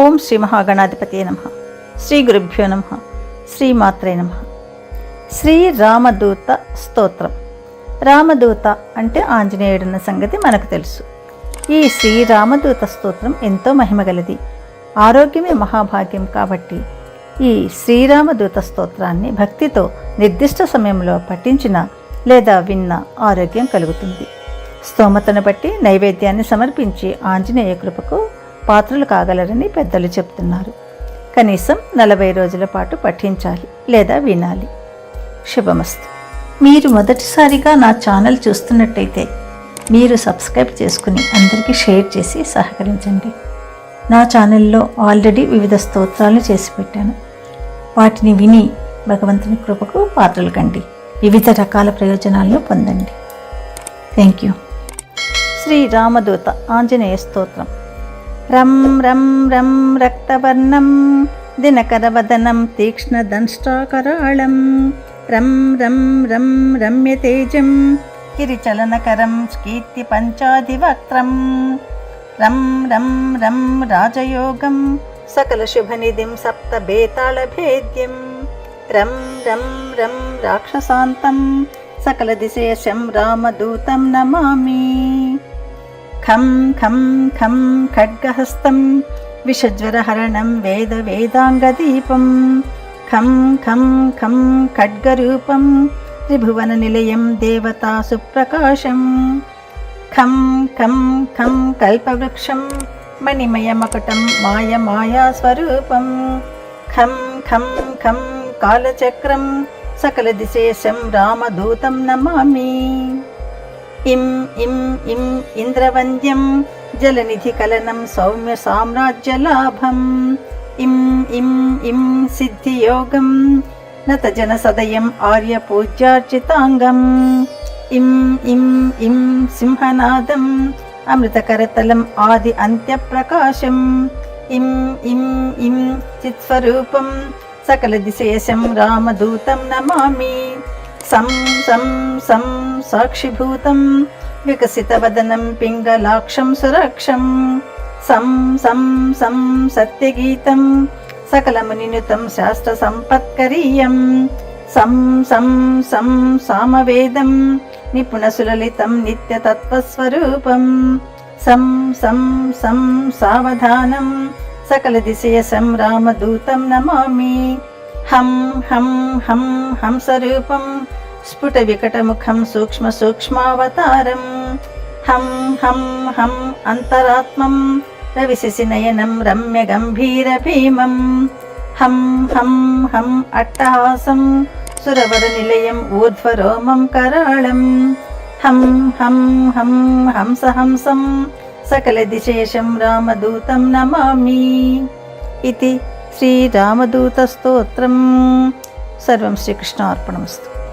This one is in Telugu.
ఓం శ్రీ మహాగణాధిపతి నమ. శ్రీ గురుభ్యో నమ. శ్రీమాత్రే నమ. శ్రీ రామదూత స్తోత్రం. రామదూత అంటే ఆంజనేయుడున్న సంగతి మనకు తెలుసు. ఈ శ్రీ రామదూత స్తోత్రం ఎంతో మహిమగలది ఆరోగ్యమే మహాభాగ్యం కాబట్టి ఈ శ్రీరామదూత స్తోత్రాన్ని భక్తితో నిర్దిష్ట సమయంలో పఠించిన లేదా విన్న ఆరోగ్యం కలుగుతుంది. స్తోమతను బట్టి నైవేద్యాన్ని సమర్పించి ఆంజనేయ కృపకు పాత్రలు కాగలరని పెద్దలు చెప్తున్నారు. కనీసం నలభై రోజుల పాటు పఠించాలి లేదా వినాలి. శుభమస్తు. మీరు మొదటిసారిగా నా ఛానల్ చూస్తున్నట్టయితే మీరు సబ్స్క్రైబ్ చేసుకుని అందరికీ షేర్ చేసి సహకరించండి. నా ఛానల్లో ఆల్రెడీ వివిధ స్తోత్రాలు చేసి పెట్టాను. వాటిని విని భగవంతుని కృపకు పాత్రలు కండి. వివిధ రకాల ప్రయోజనాలను పొందండి. Thank you. శ్రీ రామదూత ఆంజనేయ స్తోత్రం. రం రం రం రక్తవర్ణం. దినకరవదనం తీక్ష్ణదంష్టాకరాళం రం రం రం రమ్యతేజం గిరిచలనకరం కీర్తి పంచాధివక్త్రం రం రం రం రాజయోగం. సకల శుభనిధిం సప్త భేద్యం రం రం రం రాక్షసాంతం. సకల దిశేషం రామదూతం నమామి. ఖం ఖం ఖం ఖడ్గహస్తం విషజ్వరహరణం వేద వేదాంగదీపం ఖం ఖం ఖం ఖడ్గరూపం త్రిభువన నిలయం దేవతా సుప్రకాశం ఖం ఖం ఖం కల్పవృక్షం మణిమయమకటం మాయ మాయాస్వరూపం ఖం ఖం ఖం కాలచక్రం సకల దిశేషం రామదూతం నమామి ఇం ఇం ఇం ఇంద్రవంద్యం జలనిధికలనం సౌమ్య సామ్రాజ్యలాభం ఇం ఇం ఇం సిద్ధియోగం నత జన జనసదయం ఆర్యపూజ్యార్చితాంగం ఇం ఇం ఇం సింహనాదం అమృతకరతలం ఆది అంత్యప్రకాశం. ఇం ఇం ఇం చిత్స్వరూపం సకల దిశేషం రామదూతం నమామి. సం సం సం సాక్షిభూతం వికసితవదనం పింగళాక్షం సురక్షం. సం సం సం సత్యగీతం సకలమునినుతం శాస్త్ర సంపత్కరీయం సం సం సం సామవేదం నిపుణసులలితం నిత్యతత్వస్వరూపం. సం సం సం సావధానం సకల దిశయసం రామదూతం నమామి. హం హం హం హంసరూపం స్ఫుట వికటముఖం సూక్ష్మ సూక్ష్మావతారం. హం హం హం అంతరాత్మం రవిశిశినయనం రమ్య గంభీర భీమం. హం హం హం అట్టహాసం సురవర నిలయం ఊర్ధ్వరోమం కరాళం. హం హం హం హంసహంసం సకల దిశేషం రామదూతం నమామి. ఇది శ్రీరామదూతస్తోత్రం సర్వం శ్రీకృష్ణార్పణమస్తు.